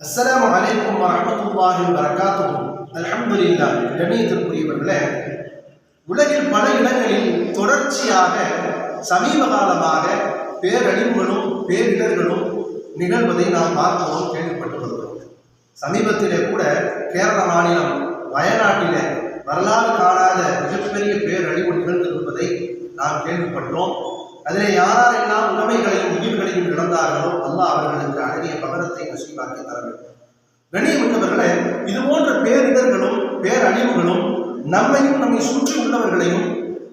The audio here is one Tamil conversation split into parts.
அஸ்லாம் அலைக்கும் வரஹ்மத்துல்லாஹி வரகாத்துஹு அல்ஹம்துலில்லாஹ். கண்ணியத்திற்குரியவர்களே உலகில் பல இடங்களில் தொடர்ச்சியாக சமீப காலமாக பேரழிவுகளும் பேரிடர்களும் நிகழ்வதை நாம் பார்க்கிறோம் கேள்விப்பட்டு வருகிறோம் சமீபத்திலே கூட கேரள மாநிலம் வயநாட்டிலே வரலாறு காணாத மிகப்பெரிய பேரழிவு நிகழ்ந்திருப்பதை நாம் கேள்விப்பட்டோம். அதிலே யாரெல்லாம் உடமைகளையும் உயிர்களையும் இழந்தார்களோ அல்லாஹ் அவர்களுக்கு அழகிய பகரத்தை நசீவாக்கி தர வேண்டும். கண்ணியமிக்கவர்களே இது போன்ற பேரிடர்களும் பேரழிவுகளும் நம்மையும் நம்மை சுற்றி உள்ளவர்களையும்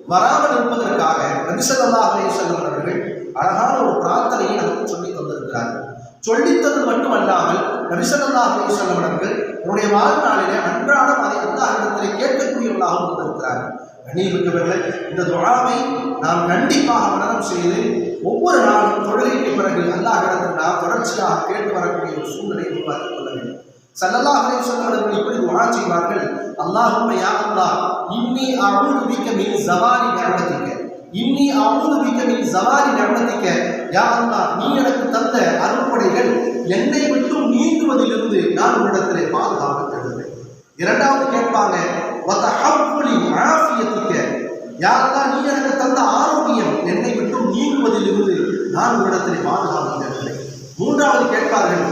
வராமல் இருப்பதற்காக நபிசல்லா செல்லும் அவர்கள் அழகான ஒரு பிரார்த்தனையை நமக்கு சொல்லித் தந்திருக்கிறார்கள். சொல்லித்தது மட்டுமல்லாமல் நபிசல்லா அலிசல்லம் அவர்கள் அவருடைய வாழ்நாளிலே அன்றாடம் அதை அல்லாஹிடத்திலே கேட்கக்கூடியவர்களாக இருந்திருக்கிறார்கள் கண்ணியமிக்கவர்களே இந்த துழாவை நாம் கண்டிப்பாக மனநம் செய்து ஒவ்வொரு நாளும் தொழுகைக்கு பிறகு அல்லாஹிடத்தில் நாம் தொடர்ச்சியாக கேட்டு வரக்கூடிய ஒரு சூழ்நிலையை உருவாக்கிக் கொள்ள வேண்டும். சல்லல்லா அலைஹி வஸல்லம் இப்படி துவா செய்வார்கள்? அல்லாஹும்ம யா அல்லாஹ் இன்னி அஊது மிக்க மின் ஜவாரி நிஅமதிக இன்னி அமுது மிக்க மின் ஜவாரி நிஅமதிக யா அல்லாஹ் நீ எனக்கு தந்த அருள்படைகள் என்னை விட்டு நான் உன்னிடத்திலே பாதுகாப்பு தேடுகிறேன். இரண்டாவது கேட்பாங்க வதஹவ்வுலி நீ எனக்கு தந்த ஆரோக்கியம்? என்னை விட்டு நீங்குவதிலிருந்து நான் உன்னிடத்திலே பாதுகாப்பு தேடுகிறேன். மூன்றாவது கேட்பார்கள்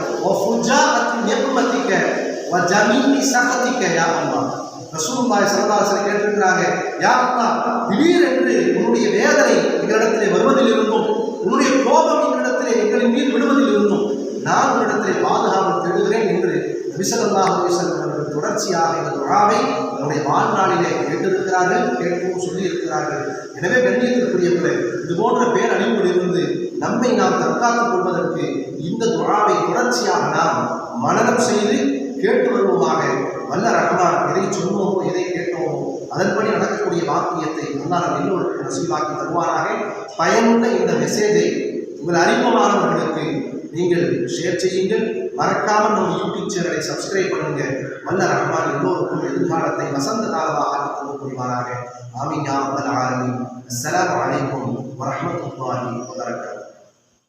ரசூலுல்லாஹி ஸல்லல்லாஹு அலைஹி கேட்டிருக்கிறாங்க யா அல்லாஹ் திடீரென்று உன்னுடைய வேதனை எங்களிடத்திலே வருவதிலிருந்தும் உன்னுடைய கோபம் எங்களிடத்திலே எங்களின் மீது விடுவதிலிருந்தும் நான் உன்னிடத்திலே பாதுகாப்பு நபிசல்லாஹ் அலைஹி அவர்கள் தொடர்ச்சியாக இந்த துழாவை நம்முடைய வாழ்நாளிலே கேட்டிருக்கிறார்கள் கேட்கவும் சொல்லி இருக்கிறார்கள் எனவே கண்ணியத்திற்குரியவர்களே இது போன்ற பேரழிவுகளிலிருந்து நம்மை நாம் தற்காத்துக் கொள்வதற்கு இந்த துழாவை தொடர்ச்சியாக நாம் மனநம் செய்து கேட்டு வருவோமாக. வல்ல ரஹ்மான் எதை சொன்னோமோ எதை கேட்டோமோ அதன்படி நடக்கக்கூடிய வாக்கியத்தை அல்லாஹ் நம் எல்லோருக்கும் நசீவாக்கி தருவாராக. பயனுள்ள இந்த மெசேஜை உங்கள் அறிமுகமானவர்களுக்கு நீங்கள் ஷேர் செய்யுங்கள். மறக்காமல் நம்ம யூடியூப் சேனலை சப்ஸ்கிரைப் பண்ணுங்க. வல்ல ரஹ்மான் எல்லோருக்கும் எதிர்காலத்தை வசந்த காலமாக ஆக்கி தந்து புரிவாராக ஆமீன் யா ரப்பல் ஆலமீன். அஸ்ஸலாமு அலைக்கும் வரஹ்மத்துல்லாஹி வபரகாத்துஹு